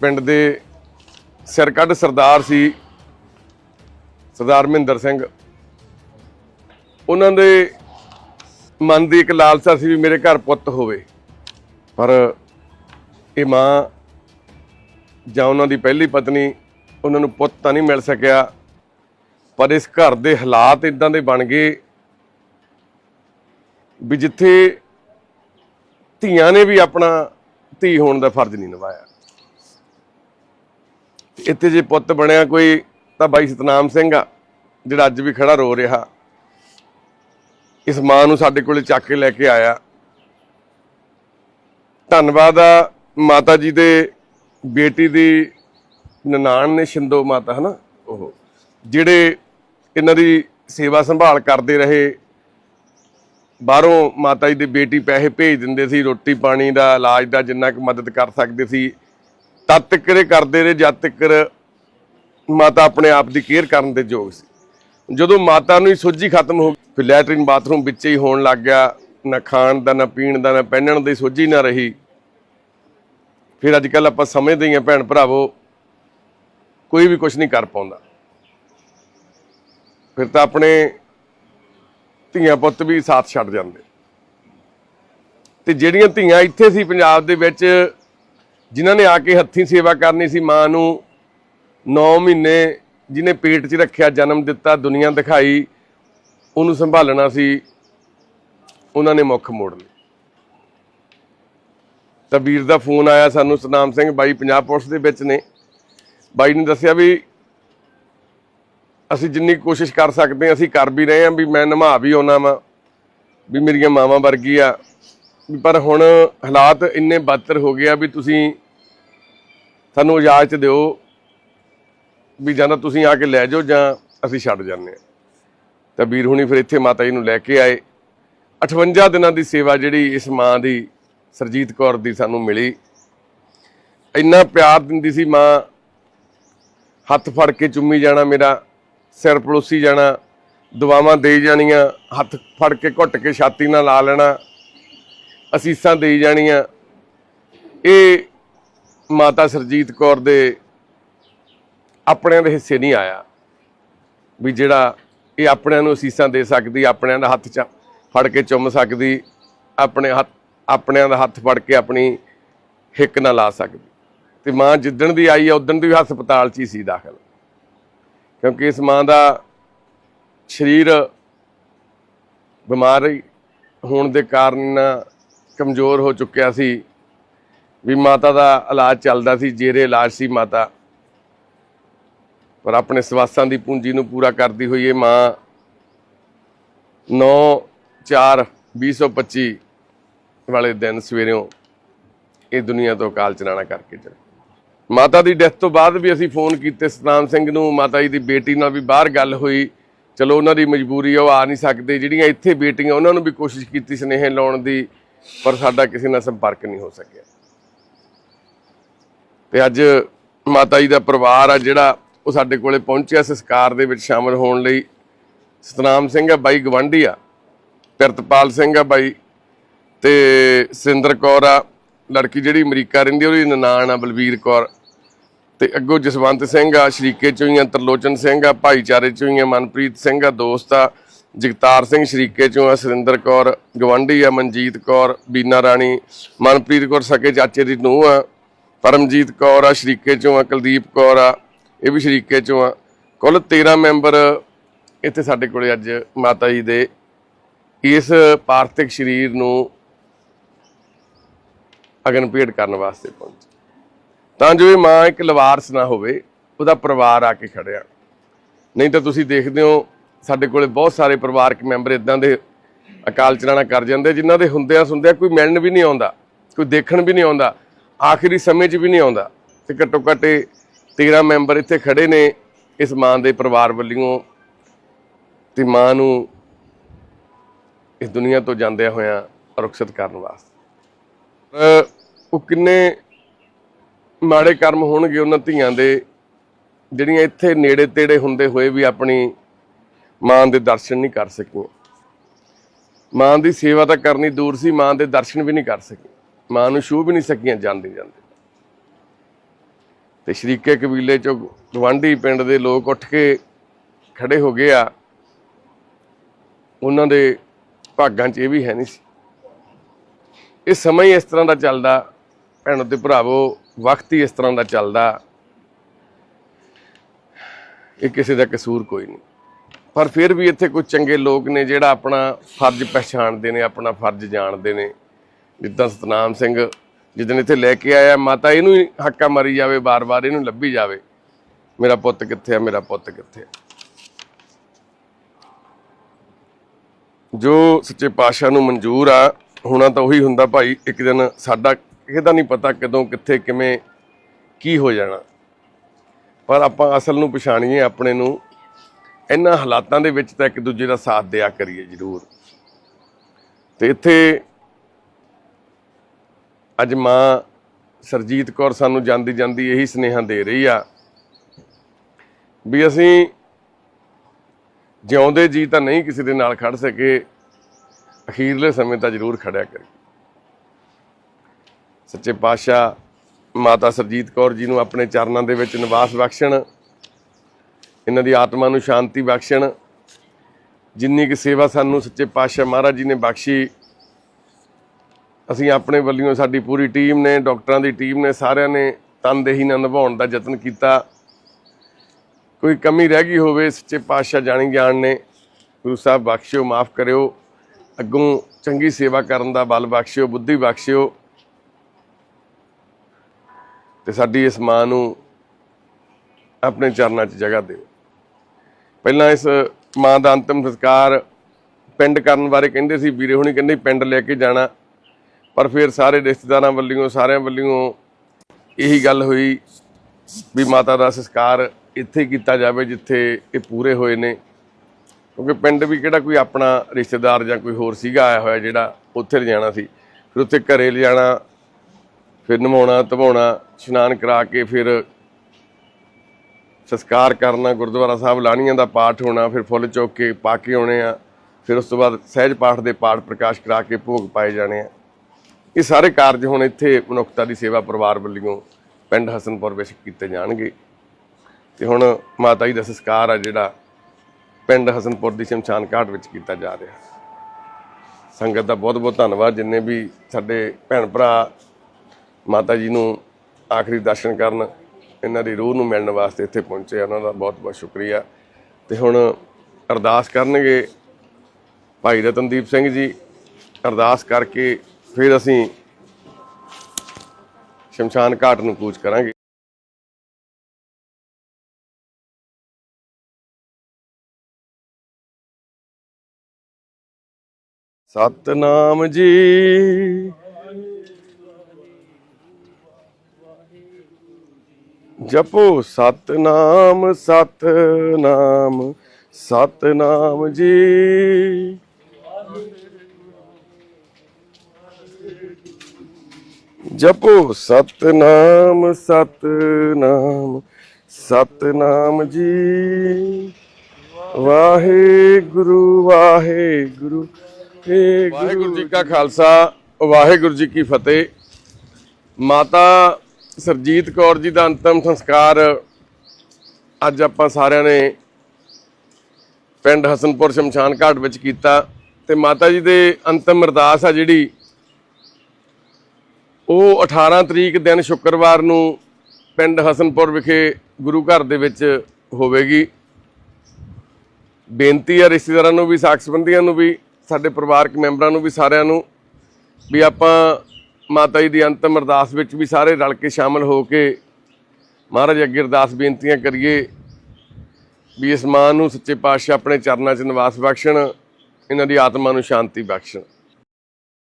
ਪਿੰਡ ਦੇ ਸਿਰਕੱਢ ਸਰਦਾਰ ਸੀ, ਸਰਦਾਰ ਮਹਿੰਦਰ ਸਿੰਘ। ਉਹਨਾਂ ਦੇ ਮਨ ਦੀ ਇੱਕ ਲਾਲਸਾ ਸੀ ਵੀ ਮੇਰੇ ਘਰ ਪੁੱਤ ਹੋਵੇ। ਪਰ ਇਹ ਮਾਂ ਜਾਂ ਉਹਨਾਂ ਦੀ ਪਹਿਲੀ ਪਤਨੀ ਉਹਨਾਂ ਨੂੰ ਪੁੱਤ ਤਾਂ ਨਹੀਂ ਮਿਲ ਸਕਿਆ। ਪਰ ਇਸ ਘਰ ਦੇ ਹਾਲਾਤ ਇਦਾਂ ਦੇ ਬਣ ਗਏ ਵੀ ਜਿੱਥੇ ਧੀਆਂ ਨੇ ਵੀ ਆਪਣਾ ਧੀ ਹੋਣ ਦਾ ਫਰਜ਼ ਨਹੀਂ ਨਿਭਾਇਆ। ਇੱਥੇ ਜੇ ਪੁੱਤ ਬਣਿਆ ਕੋਈ, ਤਾਂ ਬਾਈ ਸਤਨਾਮ ਸਿੰਘ ਆ, ਜਿਹੜਾ ਅੱਜ ਵੀ ਖੜਾ ਰੋ ਰਿਹਾ। ਇਸ ਮਾਂ ਨੂੰ ਸਾਡੇ ਕੋਲੇ ਚੱਕ ਕੇ ਲੈ ਕੇ ਆਇਆ। ਧੰਨਵਾਦ ਆ ਮਾਤਾ ਜੀ ਦੇ ਬੇਟੀ ਦੀ, ਨਨਾਣ ਨੇ ਸ਼ਿੰਦੋ ਮਾਤਾ, ਹਨਾ? ਉਹ, ਜਿਹੜੇ ਇਹਨਾਂ ਦੀ ਸੇਵਾ ਸੰਭਾਲ ਕਰਦੇ ਰਹੇ। ਬਾਹਰੋਂ ਮਾਤਾ ਜੀ ਦੀ ਬੇਟੀ ਪੈਸੇ ਭੇਜ ਦਿੰਦੇ ਸੀ, ਰੋਟੀ ਪਾਣੀ ਦਾ, ਇਲਾਜ ਦਾ ਜਿੰਨਾ ਕੁ ਮਦਦ ਕਰ ਸਕਦੇ ਸੀ। ਤਦ ਤੱਕ ਇਹ ਕਰਦੇ ਰਹੇ, ਜਦ ਤੱਕ ਮਾਤਾ ਆਪਣੇ ਆਪ ਦੀ ਕੇਅਰ ਕਰਨ ਦੇ ਯੋਗ ਸੀ। ਜਦੋਂ ਮਾਤਾ ਨੂੰ ਹੀ ਸੋਝੀ ਖਤਮ ਹੋ ਗਈ, ਫਿਰ ਲੈਟਰਿਨ ਬਾਥਰੂਮ ਵਿੱਚ ਹੀ ਹੋਣ ਲੱਗ ਗਿਆ। ਨਾ ਖਾਣ ਦਾ, ਨਾ ਪੀਣ ਦਾ, ਨਾ ਪਹਿਨਣ ਦੀ ਸੋਝੀ ਨਾ ਰਹੀ। ਫਿਰ ਅੱਜ ਕੱਲ ਆਪਾਂ ਸਮਝਦੇ ਹੀ ਹਾਂ, ਭੈਣ ਭਰਾਵੋ, ਕੋਈ ਵੀ ਕੁਝ ਨਹੀਂ ਕਰ ਪਾਉਂਦਾ। ਫਿਰ ਤਾਂ ਆਪਣੇ ਧੀਆਂ ਪੁੱਤ ਵੀ ਸਾਥ ਛੱਡ ਜਾਂਦੇ। ਤੇ ਜਿਹੜੀਆਂ ਧੀਆਂ ਇੱਥੇ ਸੀ ਪੰਜਾਬ ਦੇ ਵਿੱਚ ਜਿਨ੍ਹਾਂ ਨੇ ਆ ਕੇ ਹੱਥੀਂ ਸੇਵਾ ਕਰਨੀ ਸੀ, ਮਾਂ ਨੂੰ 9 ਮਹੀਨੇ ਜਿਹਨੇ ਪੇਟ 'ਚ ਰੱਖਿਆ, ਜਨਮ ਦਿੱਤਾ, ਦੁਨੀਆ ਦਿਖਾਈ, ਉਹਨੂੰ ਸੰਭਾਲਣਾ ਸੀ, ਉਹਨਾਂ ਨੇ ਮੁੱਖ ਮੋੜ ਲਈ ਤਾਂ ਵੀਰ ਦਾ ਫੋਨ ਆਇਆ ਸਾਨੂੰ, ਸਤਨਾਮ ਸਿੰਘ ਬਾਈ ਪੰਜਾਬ ਪੁਲਿਸ ਦੇ ਵਿੱਚ ਨੇ। ਬਾਈ ਨੇ ਦੱਸਿਆ ਵੀ ਅਸੀਂ ਜਿੰਨੀ ਕੋਸ਼ਿਸ਼ ਕਰ ਸਕਦੇ ਅਸੀਂ ਕਰ ਵੀ ਰਹੇ ਹਾਂ ਵੀ ਮੈਂ ਨਿਭਾ ਵੀ ਆਉਣਾ ਵਾਂ, ਵੀ ਮੇਰੀਆਂ ਮਾਵਾਂ ਵਰਗੀ ਆ। ਪਰ ਹੁਣ ਹਾਲਾਤ ਇੰਨੇ ਬਦਤਰ ਹੋ ਗਏ ਆ ਵੀ ਤੁਸੀਂ ਸਾਨੂੰ ਇਜਾਜ਼ਤ ਦਿਓ ਵੀ ਜਾਂ ਤਾਂ ਤੁਸੀਂ ਆ ਕੇ ਲੈ ਜਾਓ ਜਾਂ ਅਸੀਂ ਛੱਡ ਜਾਂਦੇ ਹਾਂ। ਤਾਂ ਵੀਰ ਹੁਣੀ ਫਿਰ ਇੱਥੇ ਮਾਤਾ ਜੀ ਨੂੰ ਲੈ ਕੇ ਆਏ। 58 ਦਿਨਾਂ ਦੀ ਸੇਵਾ ਜਿਹੜੀ ਇਸ ਮਾਂ ਦੀ, ਸਰਜੀਤ ਕੌਰ ਦੀ ਸਾਨੂੰ ਮਿਲੀ। ਇੰਨਾ ਪਿਆਰ ਦਿੰਦੀ ਸੀ ਮਾਂ, ਹੱਥ ਫੜ ਕੇ ਚੁੰਮੀ ਜਾਣਾ ਮੇਰਾ, ਸਿਰ ਪਲੋਸੀ ਜਾਣਾ, ਦੁਆਵਾਂ ਦੇ ਜਾਣੀਆਂ, ਹੱਥ ਫੜ ਕੇ ਘੁੱਟ ਕੇ ਛਾਤੀ ਨਾਲ ਲਾ ਲੈਣਾ। ਅਸੀਸਾਂ ਦੇਈ ਜਾਣੀਆਂ। ਇਹ ਮਾਤਾ ਸਰਜੀਤ ਕੌਰ ਦੇ ਆਪਣਿਆਂ ਦੇ ਹਿੱਸੇ ਨਹੀਂ ਆਇਆ ਵੀ ਜਿਹੜਾ ਇਹ ਆਪਣਿਆਂ ਨੂੰ ਅਸੀਸਾਂ ਦੇ ਸਕਦੀ, ਆਪਣਿਆਂ ਦਾ ਹੱਥ ਚ ਫੜ ਕੇ ਚੁੰਮ ਸਕਦੀ, ਆਪਣੇ ਹੱਥ, ਆਪਣਿਆਂ ਦਾ ਹੱਥ ਫੜ ਕੇ ਆਪਣੀ ਹਿੱਕ ਨਾਲ ਲਾ ਸਕਦੀ। ਤੇ ਮਾਂ ਜਿੱਦਣ ਦੀ ਆਈ ਆ, ਉਦਣ ਦੀ ਵੀ ਹਸਪਤਾਲ 'ਚ ਹੀ ਸੀ ਦਾਖਲ। ਕਿਉਂਕਿ ਇਸ ਮਾਂ ਦਾ ਸਰੀਰ ਬਿਮਾਰ ਹੋਣ ਦੇ ਕਾਰਨ ਕਮਜ਼ੋਰ ਹੋ ਚੁੱਕਿਆ ਸੀ ਵੀ ਮਾਤਾ ਦਾ ਇਲਾਜ ਚੱਲਦਾ ਸੀ, ਜੇਰੇ ਇਲਾਜ ਸੀ ਮਾਤਾ। ਪਰ ਆਪਣੇ ਸਵਾਸਾਂ ਦੀ ਪੂੰਜੀ ਨੂੰ ਪੂਰਾ ਕਰਦੀ ਹੋਈ ਇਹ ਮਾਂ 9 4 2025 ਵਾਲੇ ਦਿਨ ਸਵੇਰੇੋਂ ਇਹ ਦੁਨੀਆ ਤੋਂ ਕਾਲ ਚਲਾਣਾ ਕਰਕੇ ਚਲੇ ਮਾਤਾ ਦੀ ਡੈਥ ਤੋਂ ਬਾਅਦ ਵੀ ਅਸੀਂ ਫੋਨ ਕੀਤੇ ਸਤਨਾਮ ਸਿੰਘ ਨੂੰ, ਮਾਤਾ ਜੀ ਦੀ ਬੇਟੀ ਨਾਲ ਵੀ ਬਾਹਰ ਗੱਲ ਹੋਈ। ਚਲੋ ਉਹਨਾਂ ਦੀ ਮਜਬੂਰੀ ਉਹ ਆ ਨਹੀਂ ਸਕਦੇ। ਜਿਹੜੀਆਂ ਇੱਥੇ ਬੇਟੀਆਂ, ਉਹਨਾਂ ਨੂੰ ਵੀ ਕੋਸ਼ਿਸ਼ ਕੀਤੀ ਸਨੇਹ ਲਾਉਣ ਦੀ। ਪਰ ਸਾਡਾ ਕਿਸੇ ਨਾਲ ਸੰਪਰਕ ਨਹੀਂ ਹੋ ਸਕਿਆ। ਤੇ ਅੱਜ ਮਾਤਾ ਜੀ ਦਾ ਪਰਿਵਾਰ ਆ ਜਿਹੜਾ, ਉਹ ਸਾਡੇ ਕੋਲੇ ਪਹੁੰਚਿਆ। ਸੰਸਕਾਰ ਦੇ ਵਿੱਚ ਸ਼ਾਮਲ ਹੋਣ ਲਈ ਸਤਨਾਮ ਸਿੰਘ ਆ, ਬਾਈ ਗਵੰਡੀ ਆ, ਪਿਰਤਪਾਲ ਸਿੰਘ ਆ ਬਾਈ, ਤੇ ਸਿੰਦਰ ਕੌਰ ਆ, ਲੜਕੀ ਜਿਹੜੀ ਅਮਰੀਕਾ ਰਹਿੰਦੀ ਉਹਦੀ ਨਨਾਣ ਆ ਬਲਵੀਰ ਕੌਰ। ਤੇ ਅੱਗੋਂ ਜਸਵੰਤ ਸਿੰਘ ਆ, ਸ਼ਰੀਕੇ ਚੋਂ ਹੀ ਆ, ਤਰਲੋਚਨ ਸਿੰਘ ਆ, ਭਾਈਚਾਰੇ ਚੋਂ ਹੀ ਆ, ਮਨਪ੍ਰੀਤ ਸਿੰਘ ਆ, ਦੋਸਤ ਆ ਜਗਤਾਰ ਸਿੰਘ ਸ਼ਰੀਕੇ ਚੋਂ ਆ ਸੁਰਿੰਦਰ ਕੌਰ ਗਵੰਡੀ ਆ ਮਨਜੀਤ ਕੌਰ, ਬੀਨਾ ਰਾਣੀ, ਮਨਪ੍ਰੀਤ ਕੌਰ ਸਕੇ ਚਾਚੇ ਦੀ ਨੂੰਹ ਆ, ਪਰਮਜੀਤ ਕੌਰ ਆ ਸ਼ਰੀਕੇ ਚੋਂ ਆ, ਕੁਲਦੀਪ ਕੌਰ ਆ, ਇਹ ਵੀ ਸ਼ਰੀਕੇ ਚੋਂ ਆ। ਕੁੱਲ 13 ਮੈਂਬਰ ਇੱਥੇ ਸਾਡੇ ਕੋਲੇ ਅੱਜ ਮਾਤਾ ਜੀ ਦੇ। ਇਸ ਪਾਰਥਿਕ ਸਰੀਰ ਨੂੰ ਅਗਨ ਭੇਟ ਕਰਨ ਵਾਸਤੇ ਪਹੁੰਚੇ। ਤਾਂ ਜੋ ਇਹ ਮਾਂ ਇੱਕ ਲਵਾਰਸ ਨਾ ਹੋਵੇ, ਉਹਦਾ ਪਰਿਵਾਰ ਆ ਕੇ ਖੜਿਆ। ਨਹੀਂ ਤਾਂ ਤੁਸੀਂ ਦੇਖਦੇ ਹੋ ਸਾਡੇ ਕੋਲੇ ਬਹੁਤ ਸਾਰੇ ਪਰਿਵਾਰਕ ਮੈਂਬਰ ਇਦਾਂ ਦੇ ਅਕਾਲ ਚਲਾਣਾ ਕਰ ਜਾਂਦੇ, ਜਿਨ੍ਹਾਂ ਦੇ ਹੁੰਦਿਆਂ ਸੁਣਦਿਆਂ ਕੋਈ ਮਿਲਣ ਵੀ ਨਹੀਂ ਆਉਂਦਾ, ਕੋਈ ਦੇਖਣ ਵੀ ਨਹੀਂ ਆਉਂਦਾ, ਆਖਰੀ ਸਮੇਂ 'ਚ ਵੀ ਨਹੀਂ ਆਉਂਦਾ। ਤੇ ਘੱਟੋ ਘੱਟ ਇਹ 13 ਮੈਂਬਰ ਇੱਥੇ ਖੜੇ ਨੇ ਇਸ ਮਾਂ ਦੇ ਪਰਿਵਾਰ ਵੱਲੋਂ ਤੇ ਮਾਂ ਨੂੰ ਇਸ ਦੁਨੀਆ ਤੋਂ ਜਾਂਦਿਆਂ ਹੋਇਆਂ ਰੁਖਸਤ ਕਰਨ ਵਾਸਤੇ। ਉਹ ਕਿੰਨੇ ਮਾੜੇ ਕਰਮ ਹੋਣਗੇ ਉਹਨਾਂ ਧੀਆਂ ਦੇ, ਜਿਹੜੀਆਂ ਇੱਥੇ ਨੇੜੇ ਤੇੜੇ ਹੁੰਦੇ ਹੋਏ ਵੀ ਆਪਣੀ ਮਾਂ ਦੇ ਦਰਸ਼ਨ ਨਹੀਂ ਕਰ ਸਕੀਆਂ। ਮਾਂ ਦੀ ਸੇਵਾ ਤਾਂ ਕਰਨੀ ਦੂਰ ਸੀ, ਮਾਂ ਦੇ ਦਰਸ਼ਨ ਵੀ ਨਹੀਂ ਕਰ ਸਕੀਆਂ। ਮਾਂ ਨੂੰ ਛੂਹ ਵੀ ਨਹੀਂ ਸਕੀਆਂ ਜਾਂਦੇ ਜਾਂਦੇ। ਤੇ ਸ਼ਰੀਕੇ ਕਬੀਲੇ ਚੋਂ ਗਵਾਂਢੀ ਪਿੰਡ ਦੇ ਲੋਕ ਉੱਠ ਕੇ ਖੜੇ ਹੋ ਗਏ ਆ। ਉਹਨਾਂ ਦੇ ਭਾਗਾਂ 'ਚ ਇਹ ਵੀ ਹੈ ਨਹੀਂ ਸੀ। ਇਹ ਸਮਾਂ ਹੀ ਇਸ ਤਰ੍ਹਾਂ ਦਾ ਚੱਲਦਾ, ਭੈਣੋ ਤੇ ਭਰਾਵੋ, ਵਕਤ ਹੀ ਇਸ ਤਰ੍ਹਾਂ ਦਾ ਚੱਲਦਾ। ਇਹ ਕਿਸੇ ਦਾ ਕਸੂਰ ਕੋਈ ਨਹੀਂ। ਪਰ ਫਿਰ ਵੀ ਇੱਥੇ ਕੁਝ ਚੰਗੇ ਲੋਕ ਨੇ ਜਿਹੜਾ ਆਪਣਾ ਫਰਜ਼ ਪਛਾਣਦੇ ਨੇ, ਆਪਣਾ ਫਰਜ਼ ਜਾਣਦੇ ਨੇ। ਜਿੱਦਾਂ ਸਤਨਾਮ ਸਿੰਘ ਜਿੱਦਣ ਇੱਥੇ ਲੈ ਕੇ ਆਇਆ, ਮਾਤਾ ਇਹਨੂੰ ਹੀ ਹੱਕਾ ਮਾਰੀ ਜਾਵੇ ਬਾਰ-ਬਾਰ ਇਹਨੂੰ ਲੱਭੀ ਜਾਵੇ। ਮੇਰਾ ਪੁੱਤ ਕਿੱਥੇ ਆ, ਮੇਰਾ ਪੁੱਤ ਕਿੱਥੇ ਆ? ਜੋ ਸੱਚੇ ਪਾਤਸ਼ਾਹ ਨੂੰ ਮਨਜ਼ੂਰ ਆ, ਹੋਣਾ ਤਾਂ ਉਹੀ ਹੁੰਦਾ ਭਾਈ, ਇੱਕ ਦਿਨ ਸਾਡਾ ਕਿਸੇ ਨਹੀਂ ਪਤਾ ਕਦੋਂ, ਕਿੱਥੇ, ਕਿਵੇਂ, ਕੀ ਹੋ ਜਾਣਾ। ਪਰ ਆਪਾਂ ਅਸਲ ਨੂੰ ਪਛਾਣੀਏ ਆਪਣੇ ਨੂੰ ਇਹਨਾਂ ਹਾਲਾਤਾਂ ਦੇ ਵਿੱਚ ਤਾਂ ਇੱਕ ਦੂਜੇ ਦਾ ਸਾਥ ਦਿਆ ਕਰੀਏ ਜ਼ਰੂਰ। ਤੇ ਇੱਥੇ ਅੱਜ ਮਾਂ ਸਰਜੀਤ ਕੌਰ ਸਾਨੂੰ ਜਾਂਦੀ ਜਾਂਦੀ ਇਹੀ ਸੁਨੇਹਾ ਦੇ ਰਹੀ ਆ ਵੀ ਅਸੀਂ ਜਿਉਂਦੇ ਜੀ ਤਾਂ ਨਹੀਂ ਕਿਸੇ ਦੇ ਨਾਲ ਖੜ ਸਕੇ, ਅਖੀਰਲੇ ਸਮੇਂ ਤਾਂ ਜ਼ਰੂਰ ਖੜਿਆ ਕਰੀ। ਸੱਚੇ ਪਾਤਸ਼ਾਹ ਮਾਤਾ ਸਰਜੀਤ ਕੌਰ ਜੀ ਨੂੰ ਆਪਣੇ ਚਰਨਾਂ ਦੇ ਵਿੱਚ ਨਿਵਾਸ ਬਖਸ਼ਣ ਇਹਨਾਂ ਦੀ ਆਤਮਾ ਨੂੰ ਸ਼ਾਂਤੀ ਬਖਸ਼ਣ। ਜਿੰਨੀ ਕਿ ਸੇਵਾ ਸਾਨੂੰ ਸੱਚੇ ਪਾਤਸ਼ਾਹ ਮਹਾਰਾਜ ਜੀ ਨੇ ਬਖਸ਼ੀ, ਅਸੀਂ ਆਪਣੇ ਵੱਲੋਂ ਸਾਡੀ ਪੂਰੀ ਟੀਮ ਨੇ, ਡਾਕਟਰਾਂ ਦੀ ਟੀਮ ਨੇ, ਸਾਰਿਆਂ ਨੇ ਤਨਦੇਹੀ ਨਾਲ ਨਿਭਾਉਣ ਦਾ ਯਤਨ ਕੀਤਾ। ਕੋਈ ਕਮੀ ਰਹਿ ਗਈ ਹੋਵੇ, ਸੱਚੇ ਪਾਤਸ਼ਾਹ ਜਾਣੀ ਜਾਣ ਨੇ, ਗੁਰੂ ਸਾਹਿਬ ਬਖਸ਼ਿਓ, ਮਾਫ ਕਰਿਓ। ਅੱਗੋਂ ਚੰਗੀ ਸੇਵਾ ਕਰਨ ਦਾ ਬਲ ਬਖਸ਼ਿਓ, ਬੁੱਧੀ ਬਖਸ਼ਿਓ। ਤੇ ਸਾਡੀ ਇਸ ਮਾਂ ਨੂੰ ਆਪਣੇ ਚਰਨਾਂ 'ਚ ਜਗ੍ਹਾ ਦਿਓ। ਪਹਿਲਾਂ ਇਸ ਮਾਂ ਦਾ ਅੰਤਮ ਸੰਸਕਾਰ ਪਿੰਡ ਕਰਨ ਬਾਰੇ ਕਹਿੰਦੇ ਸੀ, ਵੀਰੇ ਹੁਣੀ ਕਹਿੰਦੇ ਪਿੰਡ ਲੈ ਕੇ ਜਾਣਾ। ਪਰ ਫਿਰ ਸਾਰੇ ਰਿਸ਼ਤੇਦਾਰਾਂ ਵੱਲੋਂ, ਸਾਰਿਆਂ ਵੱਲੋਂ ਇਹੀ ਗੱਲ ਹੋਈ ਵੀ ਮਾਤਾ ਦਾ ਸੰਸਕਾਰ ਇੱਥੇ ਕੀਤਾ ਜਾਵੇ, ਜਿੱਥੇ ਇਹ ਪੂਰੇ ਹੋਏ ਨੇ। ਕਿਉਂਕਿ ਪਿੰਡ ਵੀ ਕਿਹੜਾ ਕੋਈ ਆਪਣਾ ਰਿਸ਼ਤੇਦਾਰ ਜਾਂ ਕੋਈ ਹੋਰ ਸੀਗਾ ਆਇਆ ਹੋਇਆ ਜਿਹੜਾ ਉੱਥੇ ਲਿਜਾਣਾ ਸੀ। ਫਿਰ ਉੱਥੇ ਘਰੇ ਲਿਜਾਣਾ, ਫਿਰ ਨਵਾਉਣਾ, ਧਵਾਉਣਾ, ਇਸ਼ਨਾਨ ਕਰਾ ਕੇ ਫਿਰ ਸੰਸਕਾਰ ਕਰਨਾ, ਗੁਰਦੁਆਰਾ ਸਾਹਿਬ ਲਾਣੀਆਂ ਦਾ ਪਾਠ ਹੋਣਾ, ਫਿਰ ਫੁੱਲ ਚੁੱਕ ਕੇ ਪਾ ਕੇ ਆਉਣੇ ਆ, ਫਿਰ ਉਸ ਤੋਂ ਬਾਅਦ ਸਹਿਜ ਪਾਠ ਦੇ ਪਾਠ ਪ੍ਰਕਾਸ਼ ਕਰਾ ਕੇ ਭੋਗ ਪਾਏ ਜਾਣੇ ਆ। ਇਹ ਸਾਰੇ ਕਾਰਜ ਹੁਣ ਇੱਥੇ ਮਨੁੱਖਤਾ ਦੀ ਸੇਵਾ ਪਰਿਵਾਰ ਵੱਲੋਂ ਪਿੰਡ ਹਸਨਪੁਰ ਵਿੱਚ ਕੀਤੇ ਜਾਣਗੇ। ਤੇ ਹੁਣ ਮਾਤਾ ਜੀ ਦਾ ਸੰਸਕਾਰ ਆ ਜਿਹੜਾ ਪਿੰਡ ਹਸਨਪੁਰ ਦੀ ਸ਼ਮਸ਼ਾਨ ਘਾਟ ਵਿੱਚ ਕੀਤਾ ਜਾ ਰਿਹਾ। ਸੰਗਤ ਦਾ ਬਹੁਤ ਬਹੁਤ ਧੰਨਵਾਦ। ਜਿੰਨੇ ਵੀ ਸਾਡੇ ਭੈਣ ਭਰਾ ਮਾਤਾ ਜੀ ਨੂੰ ਆਖਰੀ ਦਰਸ਼ਨ ਕਰਨ ਇਹਨਾਂ ਦੀ ਰੂਹ ਨੂੰ ਮਿਲਣ ਵਾਸਤੇ ਇੱਥੇ ਪਹੁੰਚੇ ਉਹਨਾਂ ਦਾ ਬਹੁਤ ਬਹੁਤ ਸ਼ੁਕਰੀਆ। ਤੇ ਹੁਣ ਅਰਦਾਸ ਕਰਨਗੇ ਭਾਈ ਰਤਨਦੀਪ ਸਿੰਘ ਜੀ। ਅਰਦਾਸ ਕਰਕੇ ਫਿਰ ਅਸੀਂ ਸ਼ਮਸ਼ਾਨ ਘਾਟ ਨੂੰ ਕੂਚ ਕਰਾਂਗੇ। ਸਤਨਾਮ ਜੀ। ਜਪੋ ਸਤਨਾਮ ਸਤਨਾਮ ਸਤਨਾਮ ਜੀ। ਜਪੋ ਸਤਨਾਮ ਸਤਨਾਮ ਸਤਨਾਮ ਜੀ। ਵਾਹਿਗੁਰੂ ਵਾਹਿਗੁਰੂ ਵਾਹਿਗੁਰੂ ਜੀ ਕਾ ਖਾਲਸਾ ਵਾਹਿਗੁਰੂ ਜੀ ਕੀ ਫਤਿਹ। ਮਾਤਾ ਸਰਜੀਤ ਕੌਰ ਜੀ ਦਾ ਅੰਤਮ ਸੰਸਕਾਰ ਅੱਜ ਆਪਾਂ ਸਾਰਿਆਂ ਨੇ ਪਿੰਡ ਹਸਨਪੁਰ ਸ਼ਮਸ਼ਾਨ ਘਾਟ ਵਿੱਚ ਕੀਤਾ ਤੇ ਮਾਤਾ ਜੀ ਦੇ ਅੰਤਮ ਅਰਦਾਸ ਆ ਜਿਹੜੀ ਉਹ 18 ਤਰੀਕ ਦਿਨ ਸ਼ੁੱਕਰਵਾਰ ਨੂੰ ਪਿੰਡ ਹਸਨਪੁਰ ਵਿਖੇ ਗੁਰੂ ਘਰ ਦੇ ਵਿੱਚ ਹੋਵੇਗੀ। ਬੇਨਤੀ ਹੈ ਰਿਸ਼ਤੇਦਾਰਾਂ ਨੂੰ ਵੀ, ਸਾਖ ਸੰਬੰਧੀਆਂ ਨੂੰ ਵੀ, ਸਾਡੇ ਪਰਿਵਾਰਕ ਮੈਂਬਰਾਂ ਨੂੰ ਵੀ ਸਾਰਿਆਂ ਨੂੰ ਵੀ ਆਪਾਂ ਮਾਤਾ ਜੀ ਦੀ ਅੰਤਮ ਅਰਦਾਸ ਵਿੱਚ ਵੀ ਸਾਰੇ ਰਲ ਕੇ ਸ਼ਾਮਲ ਹੋ ਕੇ ਮਹਾਰਾਜ ਅੱਗੇ ਅਰਦਾਸ ਬੇਨਤੀਆਂ ਕਰੀਏ ਵੀ ਇਸ ਮਾਂ ਨੂੰ ਸੱਚੇ ਪਾਤਸ਼ਾਹ ਆਪਣੇ ਚਰਨਾਂ 'ਚ ਨਿਵਾਸ ਬਖਸ਼ਣ, ਇਹਨਾਂ ਦੀ ਆਤਮਾ ਨੂੰ ਸ਼ਾਂਤੀ ਬਖਸ਼ਣ।